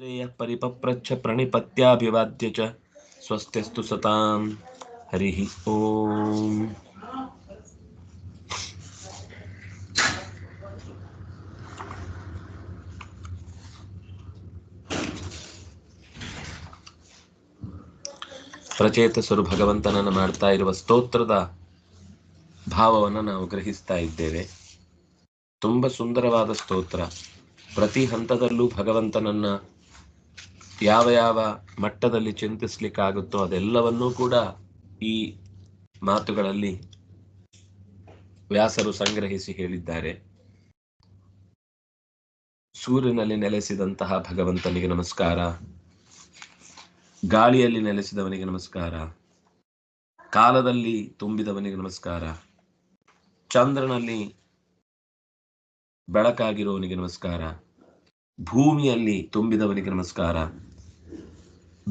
ಶ್ರೇಯ ಪರಿಪಪ್ರಚ್ಛ ಪ್ರಣಿಪತ್ಯಭಿವಾದ್ಯ ಚ. ಸ್ವಸ್ತಿಸ್ತು ಸತಾಂ ಹರಿಹಿ ಓಂ. ಪ್ರಚೇತಸರು ಭಗವಂತನನ್ನು ಮಾಡ್ತಾ ಇರುವ ಸ್ತೋತ್ರದ ಭಾವವನ್ನು ನಾವು ಗ್ರಹಿಸ್ತಾ ಇದ್ದೇವೆ. ತುಂಬ ಸುಂದರವಾದ ಸ್ತೋತ್ರ. ಪ್ರತಿ ಹಂತದಲ್ಲೂ ಭಗವಂತನನ್ನ ಯಾವ ಯಾವ ಮಟ್ಟದಲ್ಲಿ ಚಿಂತಿಸ್ಲಿಕ್ಕಾಗುತ್ತೋ ಅದೆಲ್ಲವನ್ನೂ ಕೂಡ ಈ ಮಾತುಗಳಲ್ಲಿ ವ್ಯಾಸರು ಸಂಗ್ರಹಿಸಿ ಹೇಳಿದ್ದಾರೆ. ಸೂರ್ಯನಲ್ಲಿ ನೆಲೆಸಿದಂತಹ ಭಗವಂತನಿಗೆ ನಮಸ್ಕಾರ. ಗಾಳಿಯಲ್ಲಿ ನೆಲೆಸಿದವನಿಗೆ ನಮಸ್ಕಾರ. ಕಾಲದಲ್ಲಿ ತುಂಬಿದವನಿಗೆ ನಮಸ್ಕಾರ. ಚಂದ್ರನಲ್ಲಿ ಬೆಳಕಾಗಿರುವವನಿಗೆ ನಮಸ್ಕಾರ. ಭೂಮಿಯಲ್ಲಿ ತುಂಬಿದವನಿಗೆ ನಮಸ್ಕಾರ.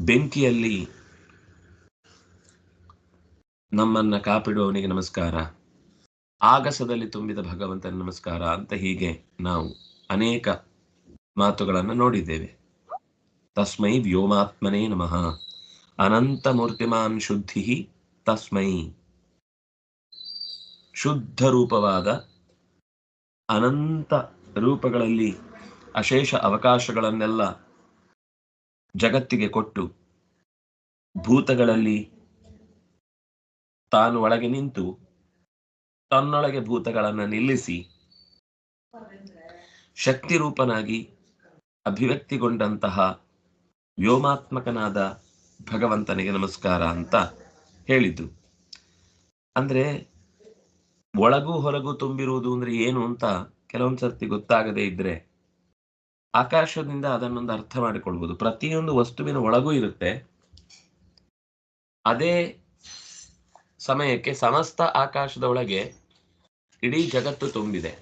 ಬೆಂಕಿಯಲ್ಲಿ ನಮ್ಮನ್ನ ಕಾಪಿಡುವವನಿಗೆ ನಮಸ್ಕಾರ. ಆಗಸದಲ್ಲಿ ತುಂಬಿದ ಭಗವಂತನ ನಮಸ್ಕಾರ ಅಂತ ಹೀಗೆ ನಾವು ಅನೇಕ ಮಾತುಗಳನ್ನು ನೋಡಿದ್ದೇವೆ. ತಸ್ಮೈ ವ್ಯೋಮಾತ್ಮನೇ ನಮಃ. ಅನಂತ ಮೂರ್ತಿಮಾನ್ ಶುದ್ಧಿ ತಸ್ಮೈ. ಶುದ್ಧ ರೂಪವಾದ ಅನಂತ ರೂಪಗಳಲ್ಲಿ ಅಶೇಷ ಅವಕಾಶಗಳನ್ನೆಲ್ಲ ಜಗತ್ತಿಗೆ ಕೊಟ್ಟು ಭೂತಗಳಲ್ಲಿ ತಾನು ಒಳಗೆ ನಿಂತು ತನ್ನೊಳಗೆ ಭೂತಗಳನ್ನು ನಿಲ್ಲಿಸಿ ಶಕ್ತಿ ರೂಪನಾಗಿ ಅಭಿವ್ಯಕ್ತಿಗೊಂಡಂತಹ ವ್ಯೋಮಾತ್ಮಕನಾದ ಭಗವಂತನಿಗೆ ನಮಸ್ಕಾರ ಅಂತ ಹೇಳಿದ್ದು. ಅಂದ್ರೆ ಒಳಗೂ ಹೊರಗೂ ತುಂಬಿರುವುದು ಅಂದ್ರೆ ಏನು ಅಂತ ಕೆಲವೊಂದು ಸರ್ತಿ ಗೊತ್ತಾಗದೇ ಇದ್ರೆ ಆಕಾಶದಿಂದ ಅದನ್ನೊಂದು ಅರ್ಥ ಮಾಡಿಕೊಳ್ಬಹುದು ಪ್ರತಿಯೊಂದು ವಸ್ತುವಿನ ಒಳಗೂ ಇರುತ್ತೆ. ಅದೇ ಸಮಯಕ್ಕೆ ಸಮಸ್ತ ಆಕಾಶದ ಒಳಗೆ ಇಡೀ ಜಗತ್ತು ತುಂಬಿದೆ.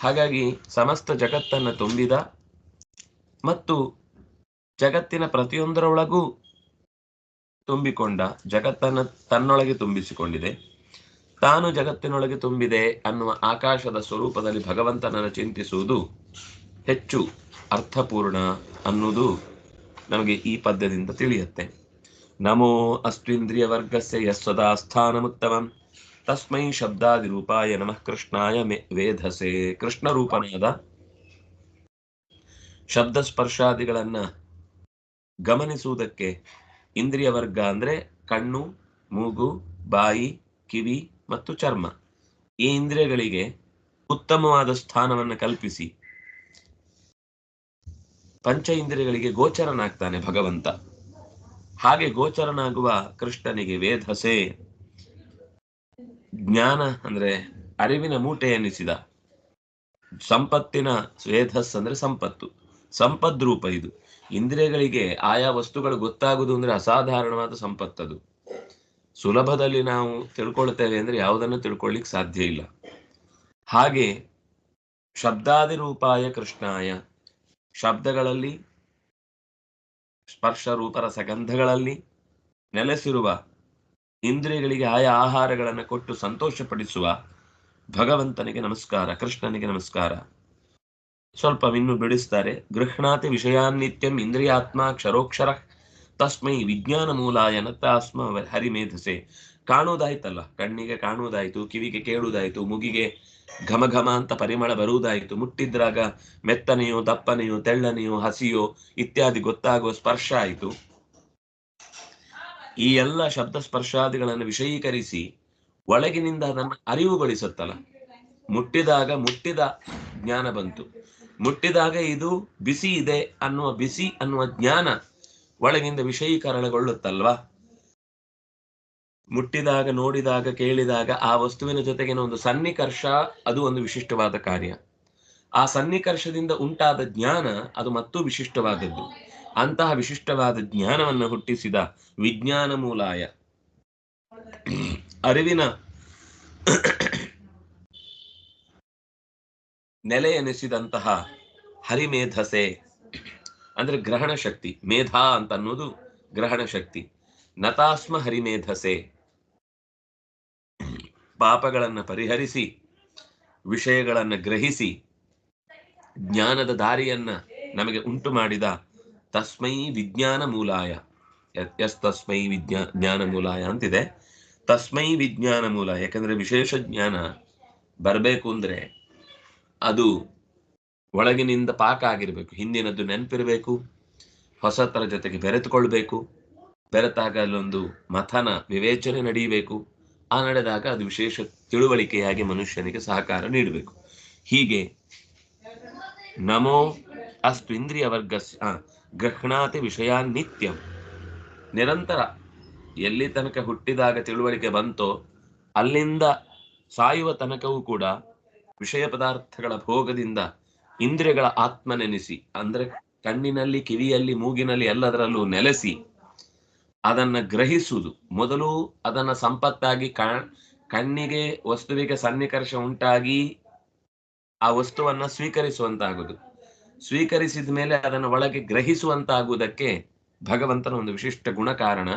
ಹಾಗಾಗಿ ಸಮಸ್ತ ಜಗತ್ತನ್ನು ತುಂಬಿದ ಮತ್ತು ಜಗತ್ತಿನ ಪ್ರತಿಯೊಂದರ ಒಳಗೂ ತುಂಬಿಕೊಂಡ, ಜಗತ್ತನ್ನು ತನ್ನೊಳಗೆ ತುಂಬಿಸಿಕೊಂಡಿದೆ. ತಾನು ಜಗತ್ತಿನೊಳಗೆ ತುಂಬಿದೆ ಅನ್ನುವ ಆಕಾಶದ ಸ್ವರೂಪದಲ್ಲಿ ಭಗವಂತನನ್ನು ಚಿಂತಿಸುವುದು ಹೆಚ್ಚು ಅರ್ಥಪೂರ್ಣ ಅನ್ನುವುದು ನಮಗೆ ಈ ಪದ್ಯದಿಂದ ತಿಳಿಯುತ್ತೆ. ನಮೋ ಅಸ್ತ್ವಿಂದ್ರಿಯ ವರ್ಗಸ್ಯ ಯಸ್ವದಾ ಸ್ಥಾನಮುತ್ತಮಂ ತಸ್ಮೈ ಶಬ್ದಾದಿ ರೂಪಾಯ ನಮಃ ಕೃಷ್ಣಾಯ ವೇಧಸೆ. ಕೃಷ್ಣ ರೂಪನಾದ ಶಬ್ದ ಸ್ಪರ್ಶಾದಿಗಳನ್ನ ಗಮನಿಸುವುದಕ್ಕೆ ಇಂದ್ರಿಯ ವರ್ಗ ಅಂದ್ರೆ ಕಣ್ಣು, ಮೂಗು, ಬಾಯಿ, ಕಿವಿ ಮತ್ತು ಚರ್ಮ. ಈ ಇಂದ್ರಿಯಗಳಿಗೆ ಉತ್ತಮವಾದ ಸ್ಥಾನವನ್ನು ಕಲ್ಪಿಸಿ ಪಂಚ ಇಂದ್ರಿಯಗಳಿಗೆ ಗೋಚರನಾಗ್ತಾನೆ ಭಗವಂತ. ಹಾಗೆ ಗೋಚರನಾಗುವ ಕೃಷ್ಣನಿಗೆ ವೇಧಸೆ ಜ್ಞಾನ ಅಂದ್ರೆ ಅರಿವಿನ ಮೂಟೆ ಎನಿಸಿದ. ಸಂಪತ್ತಿನ ವೇಧಸ್ ಅಂದ್ರೆ ಸಂಪತ್ತು. ಸಂಪದ್ರೂಪ ಇದು. ಇಂದ್ರಿಯಗಳಿಗೆ ಆಯಾ ವಸ್ತುಗಳು ಗೊತ್ತಾಗುವುದು ಅಂದ್ರೆ ಅಸಾಧಾರಣವಾದ ಸಂಪತ್ತದು. ಸುಲಭದಲ್ಲಿ ನಾವು ತಿಳ್ಕೊಳ್ತೇವೆ ಅಂದ್ರೆ ಯಾವುದನ್ನು ತಿಳ್ಕೊಳ್ಳಿಕ್ ಸಾಧ್ಯ ಇಲ್ಲ. ಹಾಗೆ ಶಬ್ದಾದಿ ರೂಪಾಯ ಕೃಷ್ಣಾಯ. ಶಬ್ದಗಳಲ್ಲಿ ಸ್ಪರ್ಶ ರೂಪರ ಸಗಂಧಗಳಲ್ಲಿ ನೆಲೆಸಿರುವ ಇಂದ್ರಿಯಗಳಿಗೆ ಆಯಾ ಆಹಾರಗಳನ್ನು ಕೊಟ್ಟು ಸಂತೋಷಪಡಿಸುವ ಭಗವಂತನಿಗೆ ನಮಸ್ಕಾರ, ಕೃಷ್ಣನಿಗೆ ನಮಸ್ಕಾರ. ಸ್ವಲ್ಪ ಇನ್ನು ಬಿಡಿಸ್ತಾರೆ. ಗೃಹಣಾತಿ ವಿಷಯಾನ್ನಿತ್ಯಂ ಇಂದ್ರಿಯಾತ್ಮ ಕ್ಷರೋಕ್ಷರ ತಸ್ಮೈ ವಿಜ್ಞಾನ ಮೂಲಾಯ ನತ್ತಾಸ್ಮ ಹರಿಮೇಧಸೆ. ಕಾಣುವುದಾಯ್ತಲ್ಲ, ಕಣ್ಣಿಗೆ ಕಾಣುವುದಾಯ್ತು, ಕಿವಿಗೆ ಕೇಳುವುದಾಯ್ತು, ಮುಗಿಗೆ ಘಮ ಘಮ ಅಂತ ಪರಿಮಳ ಬರುವುದಾಯಿತು. ಮುಟ್ಟಿದ್ರಾಗ ಮೆತ್ತನೆಯೋ, ದಪ್ಪನೆಯೋ, ತೆಳ್ಳನೆಯೋ, ಹಸಿಯೋ ಇತ್ಯಾದಿ ಗೊತ್ತಾಗುವ ಸ್ಪರ್ಶ ಆಯಿತು. ಈ ಎಲ್ಲ ಶಬ್ದ ಸ್ಪರ್ಶಾದಿಗಳನ್ನು ವಿಷಯೀಕರಿಸಿ ಒಳಗಿನಿಂದ ಅದನ್ನು ಅರಿವುಗೊಳಿಸುತ್ತಲ್ಲ ಮುಟ್ಟಿದಾಗ ಮುಟ್ಟಿದ ಜ್ಞಾನ ಬಂತು. ಮುಟ್ಟಿದಾಗ ಇದು ಬಿಸಿ ಇದೆ ಅನ್ನುವ, ಬಿಸಿ ಅನ್ನುವ ಜ್ಞಾನ ಒಳಗಿಂದ ವಿಷಯೀಕರಣಗೊಳ್ಳುತ್ತಲ್ವಾ? ಮುಟ್ಟಿದಾಗ, ನೋಡಿದಾಗ, ಕೇಳಿದಾಗ ಆ ವಸ್ತುವಿನ ಜೊತೆಗಿನ ಒಂದು ಸನ್ನಿಕರ್ಷ ಅದು ಒಂದು ವಿಶಿಷ್ಟವಾದ ಕಾರ್ಯ. ಆ ಸನ್ನಿಕರ್ಷದಿಂದ ಉಂಟಾದ ಜ್ಞಾನ ಅದು ಮತ್ತೂ ವಿಶಿಷ್ಟವಾದದ್ದು. ಅಂತಹ ವಿಶಿಷ್ಟವಾದ ಜ್ಞಾನವನ್ನು ಹುಟ್ಟಿಸಿದ ವಿಜ್ಞಾನ ಮೂಲಾಯ ಅರಿವಿನ ನೆಲೆ ಎನಿಸಿದಂತಹ ಹರಿಮೇಧಸೆ, ಅಂದ್ರೆ ಗ್ರಹಣ ಶಕ್ತಿ, ಮೇಧಾ ಅಂತ ಅನ್ನೋದು ಗ್ರಹಣ ಶಕ್ತಿ. ನತಾಸ್ಮ ಹರಿಮೇಧಸೆ. ಪಾಪಗಳನ್ನು ಪರಿಹರಿಸಿ, ವಿಷಯಗಳನ್ನು ಗ್ರಹಿಸಿ, ಜ್ಞಾನದ ದಾರಿಯನ್ನ ನಮಗೆ ಉಂಟು ಮಾಡಿದ ತಸ್ಮೈ ವಿಜ್ಞಾನ ಮೂಲಾಯ. ಎಸ್ ತಸ್ಮೈ ವಿಜ್ಞಾ, ಜ್ಞಾನ ಮೂಲಾಯ ಅಂತಿದೆ. ತಸ್ಮೈ ವಿಜ್ಞಾನ ಮೂಲ ಯಾಕಂದ್ರೆ ವಿಶೇಷ ಜ್ಞಾನ ಬರಬೇಕು ಅಂದ್ರೆ ಅದು ಒಳಗಿನಿಂದ ಪಾಕ ಆಗಿರಬೇಕು. ಹಿಂದಿನದ್ದು ನೆನಪಿರಬೇಕು ಹೊಸತರ ಜೊತೆಗೆ ಬೆರೆತುಕೊಳ್ಬೇಕು, ಬೆರೆತಾಗ ಅಲ್ಲೊಂದು ಮಥನ, ವಿವೇಚನೆ ನಡೆಯಬೇಕು. ಆ ನಡೆದಾಗ ಅದು ವಿಶೇಷ ತಿಳುವಳಿಕೆಯಾಗಿ ಮನುಷ್ಯನಿಗೆ ಸಹಕಾರ ನೀಡಬೇಕು. ಹೀಗೆ ನಮೋ ಅಸ್ತು ಇಂದ್ರಿಯ ವರ್ಗ ಗ್ರಹಣಾತಿ ವಿಷಯ ನಿತ್ಯಂ. ನಿರಂತರ ಎಲ್ಲಿ ತನಕ ಹುಟ್ಟಿದಾಗ ತಿಳುವಳಿಕೆ ಬಂತೋ ಅಲ್ಲಿಂದ ಸಾಯುವ ತನಕವೂ ಕೂಡ ವಿಷಯ ಪದಾರ್ಥಗಳ ಭೋಗದಿಂದ ಇಂದ್ರಿಯಗಳ ಆತ್ಮ ನೆನೆಸಿ ಅಂದ್ರೆ ಕಣ್ಣಿನಲ್ಲಿ ಕಿವಿಯಲ್ಲಿ ಮೂಗಿನಲ್ಲಿ ಎಲ್ಲದರಲ್ಲೂ ನೆಲೆಸಿ ಅದನ್ನ ಗ್ರಹಿಸುವುದು. ಮೊದಲು ಅದನ್ನ ಸಂಪತ್ತಾಗಿ ಕಣ್ಣಿಗೆ, ವಸ್ತುವಿಗೆ ಸನ್ನಿಕರ್ಷ ಉಂಟಾಗಿ ಆ ವಸ್ತುವನ್ನ ಸ್ವೀಕರಿಸುವಂತಾಗುವುದು. ಸ್ವೀಕರಿಸಿದ ಮೇಲೆ ಅದನ್ನು ಒಳಗೆ ಗ್ರಹಿಸುವಂತಾಗುವುದಕ್ಕೆ ಭಗವಂತನ ಒಂದು ವಿಶಿಷ್ಟ ಗುಣ ಕಾರಣ,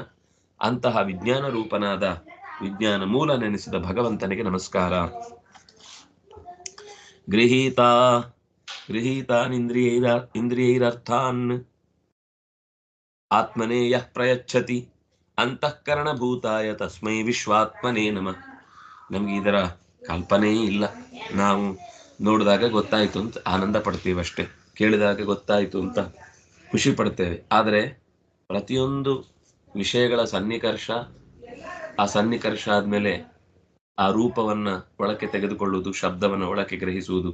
ಅಂತಹ ವಿಜ್ಞಾನ ರೂಪನಾದ ವಿಜ್ಞಾನ ಮೂಲ ನೆನೆಸಿದ ಭಗವಂತನಿಗೆ ನಮಸ್ಕಾರ. ಗೃಹೀತ ಗೃಹೀತಾನ್ ಇಂದ್ರಿಯೈರ ಇಂದ್ರಿಯೈರರ್ಥಾನ್. ಆತ್ಮನೇ ಯಃ ಪ್ರಯಚ್ಛತಿ. ಅಂತಃಕರಣಭೂತಾಯ ತಸ್ಮೈ ವಿಶ್ವಾತ್ಮನೇ ನಮ. ನಮ್ಗೆ ಇದರ ಕಲ್ಪನೆಯೇ ಇಲ್ಲ. ನಾವು ನೋಡಿದಾಗ ಗೊತ್ತಾಯ್ತು ಅಂತ ಆನಂದ ಪಡ್ತೀವಿ ಅಷ್ಟೇ. ಕೇಳಿದಾಗ ಗೊತ್ತಾಯ್ತು ಅಂತ ಖುಷಿ ಪಡ್ತೇವೆ. ಆದರೆ ಪ್ರತಿಯೊಂದು ವಿಷಯಗಳ ಸನ್ನಿಕರ್ಷ, ಆ ಸನ್ನಿಕರ್ಷ ಆದ್ಮೇಲೆ ಆ ರೂಪವನ್ನ ಒಳಕ್ಕೆ ತೆಗೆದುಕೊಳ್ಳುವುದು, ಶಬ್ದವನ್ನು ಒಳಕ್ಕೆ ಗ್ರಹಿಸುವುದು,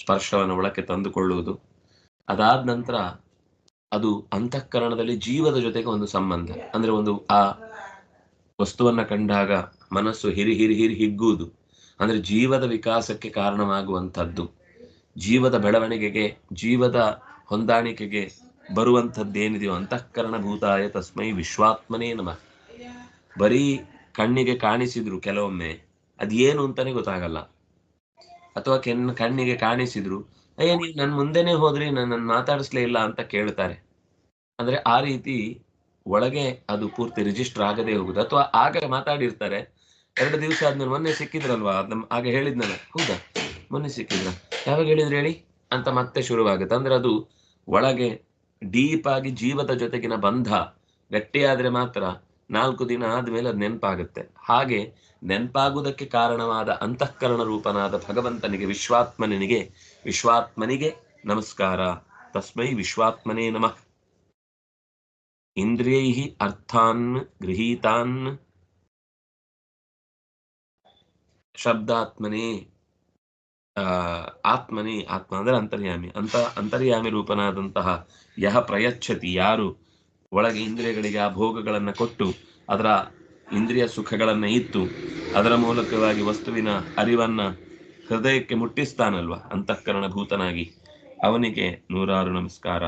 ಸ್ಪರ್ಶವನ್ನು ಒಳಕ್ಕೆ ತಂದುಕೊಳ್ಳುವುದು. ಅದಾದ ನಂತರ ಅದು ಅಂತಃಕರಣದಲ್ಲಿ ಜೀವದ ಜೊತೆಗೆ ಒಂದು ಸಂಬಂಧ. ಅಂದ್ರೆ ಒಂದು ಆ ವಸ್ತುವನ್ನ ಕಂಡಾಗ ಮನಸ್ಸು ಹಿರಿ ಹಿರಿ ಹಿರಿ ಹಿಗ್ಗುವುದು. ಅಂದ್ರೆ ಜೀವದ ವಿಕಾಸಕ್ಕೆ ಕಾರಣವಾಗುವಂಥದ್ದು. ಜೀವದ ಬೆಳವಣಿಗೆಗೆ, ಜೀವದ ಹೊಂದಾಣಿಕೆಗೆ ಬರುವಂಥದ್ದೇನಿದೆಯೋ ಅಂತಃಕರಣ ಭೂತಾಯ ತಸ್ಮೈ ವಿಶ್ವಾತ್ಮನೇ ನಮಃ. ಬರೀ ಕಣ್ಣಿಗೆ ಕಾಣಿಸಿದ್ರು ಕೆಲವೊಮ್ಮೆ, ಅದೇನು ಅಂತಾನೆ ಗೊತ್ತಾಗಲ್ಲ. ಅಥವಾ ಕೆನ್, ಕಣ್ಣಿಗೆ ಕಾಣಿಸಿದ್ರು, ಅಯ್ಯ ನೀವು ನನ್ನ ಮುಂದೆನೆ ಹೋದ್ರಿ ನನ್ನ ಮಾತಾಡಿಸ್ಲೇ ಇಲ್ಲ ಅಂತ ಕೇಳ್ತಾರೆ. ಅಂದ್ರೆ ಆ ರೀತಿ ಒಳಗೆ ಅದು ಪೂರ್ತಿ ರಿಜಿಸ್ಟರ್ ಆಗದೆ ಹೋಗುದು. ಅಥವಾ ಆಗ ಮಾತಾಡಿರ್ತಾರೆ, ಎರಡು ದಿವಸ ಆದ್ಮೇಲೆ ಮೊನ್ನೆ ಸಿಕ್ಕಿದ್ರಲ್ವಾ? ನಮ್ ಆಗ ಹೇಳಿದ್ನಲ್ಲ ಹೌದಾ? ಮೊನ್ನೆ ಸಿಕ್ಕಿದ್ರ. ಯಾವಾಗ ಹೇಳಿದ್ರೆ ಹೇಳಿ? ಅಂತ ಮತ್ತೆ ಶುರುವಾಗುತ್ತೆ. ಅಂದ್ರೆ ಅದು ಒಳಗೆ ಡೀಪ್ ಆಗಿ ಜೀವದ ಜೊತೆಗಿನ ಬಂಧ ಗಟ್ಟಿಯಾದ್ರೆ ಮಾತ್ರ ನಾಲ್ಕು ದಿನ ಆದ್ಮೇಲೆ ಅದು ನೆನಪಾಗುತ್ತೆ. ಹಾಗೆ ನೆನಪಾಗುವುದಕ್ಕೆ ಕಾರಣವಾದ ಅಂತಃಕರಣ ರೂಪನಾದ ಭಗವಂತನಿಗೆ, ವಿಶ್ವಾತ್ಮನಿಗೆ ವಿಶ್ವಾತ್ಮನಿಗೆ ನಮಸ್ಕಾರ. ತಸ್ಮೈ ವಿಶ್ವಾತ್ಮನೇ ನಮಃ. ಇಂದ್ರಿಯೈ ಅರ್ಥಾನ್ ಗೃಹೀತಾನ್ ಶಬ್ದಾತ್ಮನೇ ಆತ್ಮನೇ, ಆತ್ಮ ಅಂದ್ರೆ ಅಂತರ್ಯಾಮಿ. ಅಂತ ಅಂತರ್ಯಾಮಿ ರೂಪನಾದಂತಹ ಯಹ ಪ್ರಯಚ್ಛತಿ ಯಾರು? ಒಳಗೆ ಇಂದ್ರಿಯಗಳಿಗೆ ಆ ಭೋಗಗಳನ್ನ ಕೊಟ್ಟು, ಅದರ ಇಂದ್ರಿಯ ಸುಖಗಳನ್ನ ಇತ್ತು ಅದರ ಮೂಲಕವಾಗಿ ವಸ್ತುವಿನ ಅರಿವನ್ನ ಹೃದಯಕ್ಕೆ ಮುಟ್ಟಿಸ್ತಾನಲ್ವ? ಅಂತಃಕರಣ ಭೂತನಾಗಿ. ಅವನಿಗೆ ನೂರಾರು ನಮಸ್ಕಾರ.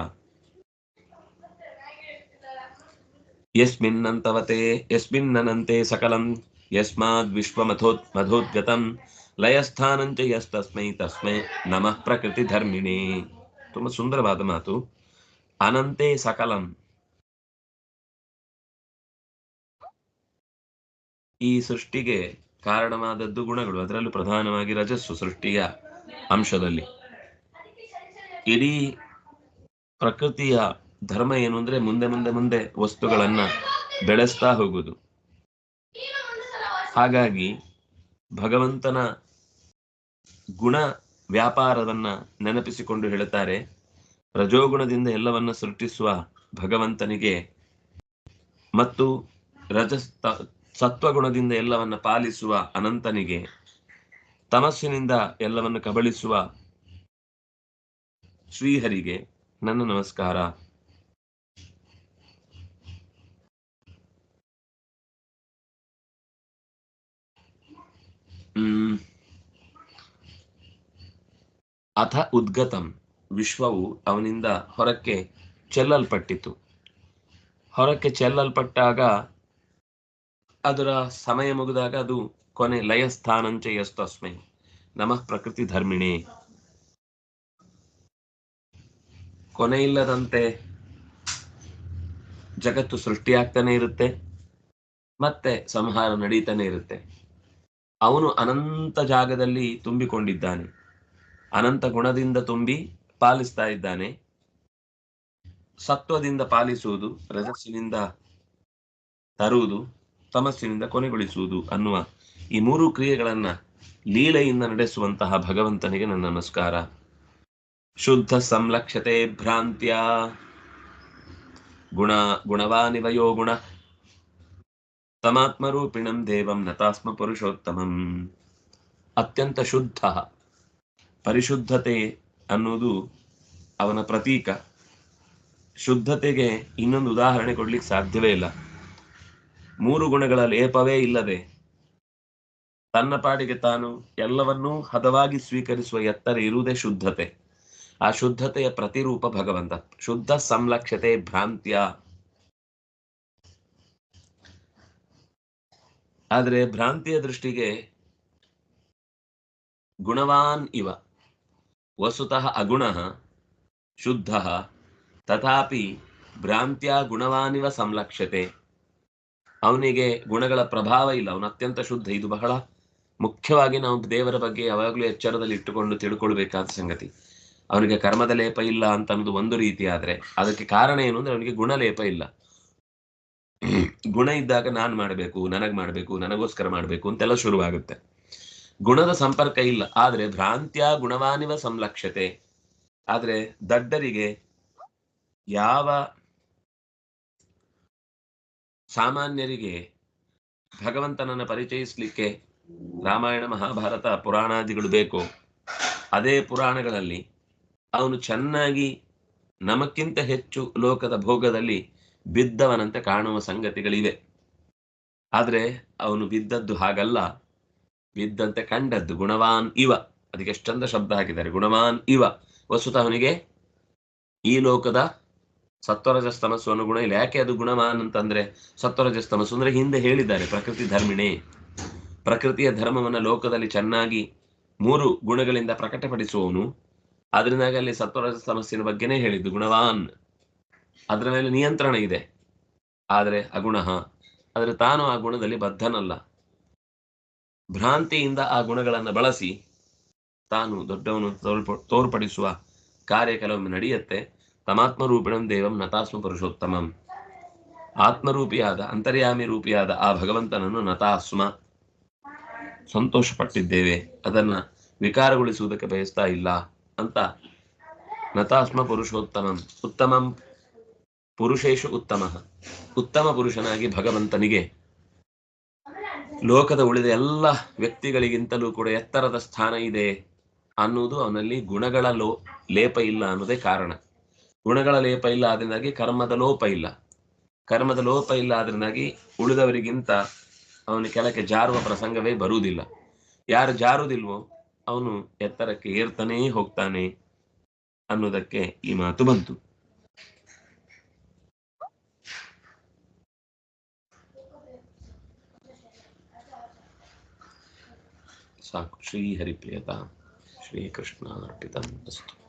ಯಸ್ಮಿನ್ನಂತವತೆ ಯಸ್ಮಿನ್ನನಂತೆ ಸಕಲಂ ಯಸ್ಮಾದ್ ವಿಶ್ವಮಥೋ ಮಧೋದ್ಗತಂ ಲಯಸ್ಥಾನಂಚ ಯಸ್ತಸ್ಮೈ ತಸ್ಮೈ ನಮಃ ಪ್ರಕೃತಿ ಧರ್ಮಿಣಿ ತುಂಬಾ ಸುಂದರವಾದ ಮಾತು. ಅನಂತೆ ಸಕಲಂ. ಈ ಸೃಷ್ಟಿಗೆ ಕಾರಣವಾದದ್ದು ಗುಣಗಳು. ಅದರಲ್ಲೂ ಪ್ರಧಾನವಾಗಿ ರಜಸ್ಸು ಸೃಷ್ಟಿಯ ಅಂಶದಲ್ಲಿ. ಇಡೀ ಪ್ರಕೃತಿಯ ಧರ್ಮ ಏನು ಅಂದ್ರೆ ಮುಂದೆ ಮುಂದೆ ಮುಂದೆ ವಸ್ತುಗಳನ್ನ ಬೆಳೆಸ್ತಾ ಹೋಗುದು ಹಾಗಾಗಿ ಭಗವಂತನ ಗುಣ ವ್ಯಾಪಾರವನ್ನ ನೆನಪಿಸಿಕೊಂಡು ಹೇಳುತ್ತಾರೆ, ರಜೋಗುಣದಿಂದ ಎಲ್ಲವನ್ನ ಸೃಷ್ಟಿಸುವ ಭಗವಂತನಿಗೆ ಮತ್ತು ರಜಸ್ ಸತ್ವಗುಣದಿಂದ ಎಲ್ಲವನ್ನ ಪಾಲಿಸುವ ಅನಂತನಿಗೆ, ತಮಸ್ಸಿನಿಂದ ಎಲ್ಲವನ್ನು ಕಬಳಿಸುವ ಶ್ರೀಹರಿಗೆ ನನ್ನ ನಮಸ್ಕಾರ. ಅಥ ಉದ್ಗತಂ. ವಿಶ್ವವು ಅವನಿಂದ ಹೊರಕ್ಕೆ ಚೆಲ್ಲಲ್ಪಟ್ಟಿತು. ಹೊರಕ್ಕೆ ಚೆಲ್ಲಲ್ಪಟ್ಟಾಗ ಅದರ ಸಮಯ ಮುಗಿದಾಗ ಅದು ಕೊನೆ ಲಯಸ್ಥಾನಂಚ ಯಸ್ತಸ್ಮೈ. ನಮಃ ಪ್ರಕೃತಿ ಧರ್ಮಿಣಿ. ಕೊನೆ ಇಲ್ಲದಂತೆ ಜಗತ್ತು ಸೃಷ್ಟಿಯಾಗ್ತಾನೆ ಇರುತ್ತೆ, ಮತ್ತೆ ಸಂಹಾರ ನಡೀತಾನೆ ಇರುತ್ತೆ. ಅವನು ಅನಂತ ಜಾಗದಲ್ಲಿ ತುಂಬಿಕೊಂಡಿದ್ದಾನೆ. ಅನಂತ ಗುಣದಿಂದ ತುಂಬಿ ಪಾಲಿಸ್ತಾ ಇದ್ದಾನೆ. ಸತ್ವದಿಂದ ಪಾಲಿಸುವುದು, ರಜಸ್ಸಿನಿಂದ ತರುವುದು, ತಮಸ್ಸಿನಿಂದ ಕೊನೆಗೊಳಿಸುವುದು ಅನ್ನುವ ಈ ಮೂರು ಕ್ರಿಯೆಗಳನ್ನ ಲೀಲೆಯಿಂದ ನಡೆಸುವಂತಹ ಭಗವಂತನಿಗೆ ನನ್ನ ನಮಸ್ಕಾರ. ಶುದ್ಧ ಸಂಲಕ್ಷತೆ ಭ್ರಾಂತ್ಯ. ಗುಣ, ಗುಣವಾನಿವಯೋ ಗುಣ. ತಮಾತ್ಮರೂಪಿಣಂ ದೇವಂ ನತಾಸ್ಮ ಪುರುಷೋತ್ತಮಂ. ಅತ್ಯಂತ ಶುದ್ಧ. ಪರಿಶುದ್ಧತೆ ಅನ್ನೋದು ಅವನ ಪ್ರತೀಕ. ಶುದ್ಧತೆಗೆ ಇನ್ನೊಂದು ಉದಾಹರಣೆ ಕೊಡ್ಲಿಕ್ಕೆ ಸಾಧ್ಯವೇ ಇಲ್ಲ. ಮೂರು ಗುಣಗಳ ಲೇಪವೇ ಇಲ್ಲದೆ ತನ್ನ ಪಾಡಿಗೆ ತಾನು ಎಲ್ಲವನ್ನೂ ಹದವಾಗಿ ಸ್ವೀಕರಿಸುವ ಎತ್ತರ ಇರುವುದೇ ಶುದ್ಧತೆ. ಆ ಶುದ್ಧತೆಯ ಪ್ರತಿರೂಪ ಭಗವಂತ. ಶುದ್ಧ ಸಂಲಕ್ಷತೆ ಭ್ರಾಂತ್ಯ. ಆದರೆ ಭ್ರಾಂತಿಯ ದೃಷ್ಟಿಗೆ ಗುಣವಾನ್ ಇವ. ವಸುತಃ ಅಗುಣ, ಶುದ್ಧ, ತಥಾಪಿ ಭ್ರಾಂತ್ಯ ಗುಣವಾನಿವ ಸಂಲಕ್ಷ್ಯತೆ. ಅವನಿಗೆ ಗುಣಗಳ ಪ್ರಭಾವ ಇಲ್ಲ, ಅವನು ಅತ್ಯಂತ ಶುದ್ಧ, ಇದು ಬಹಳ ಮುಖ್ಯವಾಗಿ ನಾವು ದೇವರ ಬಗ್ಗೆ ಯಾವಾಗಲೂ ಎಚ್ಚರದಲ್ಲಿ ಇಟ್ಟುಕೊಂಡು ತಿಳ್ಕೊಳ್ಬೇಕಾದ ಸಂಗತಿ. ಅವನಿಗೆ ಕರ್ಮದ ಲೇಪ ಇಲ್ಲ ಅಂತ ಅನ್ನೋದು ಒಂದು ರೀತಿ ಆದರೆ, ಅದಕ್ಕೆ ಕಾರಣ ಏನು ಅಂದ್ರೆ ಅವನಿಗೆ ಗುಣಲೇಪ ಇಲ್ಲ. ಗುಣ ಇದ್ದಾಗ ನಾನ್ ಮಾಡಬೇಕು, ನನಗ್ ಮಾಡಬೇಕು, ನನಗೋಸ್ಕರ ಮಾಡಬೇಕು ಅಂತೆಲ್ಲ ಶುರುವಾಗುತ್ತೆ. ಗುಣದ ಸಂಪರ್ಕ ಇಲ್ಲ. ಆದ್ರೆ ಭ್ರಾಂತ್ಯ ಗುಣವಾನಿವ ಸಂಲಕ್ಷತೆ ಆದ್ರೆ ದಡ್ಡರಿಗೆ ಯಾವ ಸಾಮಾನ್ಯರಿಗೆ ಭಗವಂತನನ್ನ ಪರಿಚಯಿಸಲಿಕ್ಕೆ ರಾಮಾಯಣ, ಮಹಾಭಾರತ, ಪುರಾಣಾದಿಗಳು ಬೇಕು, ಅದೇ ಪುರಾಣಗಳಲ್ಲಿ ಅವನು ಚೆನ್ನಾಗಿ ನಮಕ್ಕಿಂತ ಹೆಚ್ಚು ಲೋಕದ ಭೋಗದಲ್ಲಿ ಬಿದ್ದವನಂತೆ ಕಾಣುವ ಸಂಗತಿಗಳಿವೆ. ಆದ್ರೆ ಅವನು ಬಿದ್ದದ್ದು ಹಾಗಲ್ಲ. ಬಿದ್ದಂತೆ ಕಂಡದ್ದು, ಗುಣವಾನ್ ಇವ. ಅದಕ್ಕೆ ಎಷ್ಟೊಂದ ಶಬ್ದ ಹಾಕಿದ್ದಾರೆ, ಗುಣವಾನ್ ಇವ. ವಸ್ತುತ ಅವನಿಗೆ ಈ ಲೋಕದ ಸತ್ವರಜಸ್ತಮಸ್ಸು ಅನು ಗುಣ ಇಲ್ಲ. ಯಾಕೆ ಅದು ಗುಣವಾನ್ ಅಂತಂದ್ರೆ ಸತ್ವರಜಸ್ತಮಸ್ಸು ಅಂದ್ರೆ ಹಿಂದೆ ಹೇಳಿದ್ದಾರೆ, ಪ್ರಕೃತಿ ಧರ್ಮಿಣೆ. ಪ್ರಕೃತಿಯ ಧರ್ಮವನ್ನ ಲೋಕದಲ್ಲಿ ಚೆನ್ನಾಗಿ ಮೂರು ಗುಣಗಳಿಂದ ಪ್ರಕಟಪಡಿಸುವವನು. ಅದರಿಂದಾಗಿ ಅಲ್ಲಿ ಸತ್ವರಜಸ್ತಮಸ್ಸಿನ ಬಗ್ಗೆನೇ ಹೇಳಿದ್ದು, ಗುಣವಾನ್. ಅದರ ಮೇಲೆ ನಿಯಂತ್ರಣ ಇದೆ. ಆದರೆ ಅಗುಣ ಆದರೆ ತಾನು ಆ ಗುಣದಲ್ಲಿ ಬದ್ಧನಲ್ಲ. ಭ್ರಾಂತಿಯಿಂದ ಆ ಗುಣಗಳನ್ನು ಬಳಸಿ ತಾನು ದೊಡ್ಡವನು ತೋರ್ಪ, ತೋರ್ಪಡಿಸುವ ಕಾರ್ಯ ಕೆಲವೊಮ್ಮೆ ನಡೆಯುತ್ತೆ. ತಮಾತ್ಮರೂಪಿಣಂ ದೇವಂ ನತಾಸ್ಮ ಪುರುಷೋತ್ತಮಂ. ಆತ್ಮರೂಪಿಯಾದ, ಅಂತರ್ಯಾಮಿ ರೂಪಿಯಾದ ಆ ಭಗವಂತನನ್ನು ನತಾಸ್ಮ ಸಂತೋಷಪಟ್ಟಿದ್ದೇವೆ. ಅದನ್ನ ವಿಕಾರಗೊಳಿಸುವುದಕ್ಕೆ ಬಯಸ್ತಾ ಇಲ್ಲ ಅಂತ ನತಾಸ್ಮ ಪುರುಷೋತ್ತಮಂ. ಉತ್ತಮಂ ಪುರುಷೇಶು ಉತ್ತಮ. ಉತ್ತಮ ಪುರುಷನಾಗಿ ಭಗವಂತನಿಗೆ ಲೋಕದ ಉಳಿದ ಎಲ್ಲ ವ್ಯಕ್ತಿಗಳಿಗಿಂತಲೂ ಕೂಡ ಎತ್ತರದ ಸ್ಥಾನ ಇದೆ ಅನ್ನೋದು ಅವನಲ್ಲಿ ಗುಣಗಳ ಲೋ, ಲೇಪ ಇಲ್ಲ ಅನ್ನೋದೇ ಕಾರಣ. ಗುಣಗಳ ಲೇಪ ಇಲ್ಲ ಆದ್ರಿಂದಾಗಿ ಕರ್ಮದ ಲೋಪ ಇಲ್ಲ. ಕರ್ಮದ ಲೋಪ ಇಲ್ಲ ಆದ್ರಿಂದಾಗಿ ಉಳಿದವರಿಗಿಂತ ಅವನು ಕೆಳಕ್ಕೆ ಜಾರುವ ಪ್ರಸಂಗವೇ ಬರುವುದಿಲ್ಲ. ಯಾರು ಜಾರುವುದಿಲ್ವೋ ಅವನು ಎತ್ತರಕ್ಕೆ ಏರ್ತಾನೇ ಹೋಗ್ತಾನೆ ಅನ್ನೋದಕ್ಕೆ ಈ ಮಾತು ಬಂತು. साक्षी हरिप्रियता श्रीकृष्णार्पितम् अस्तु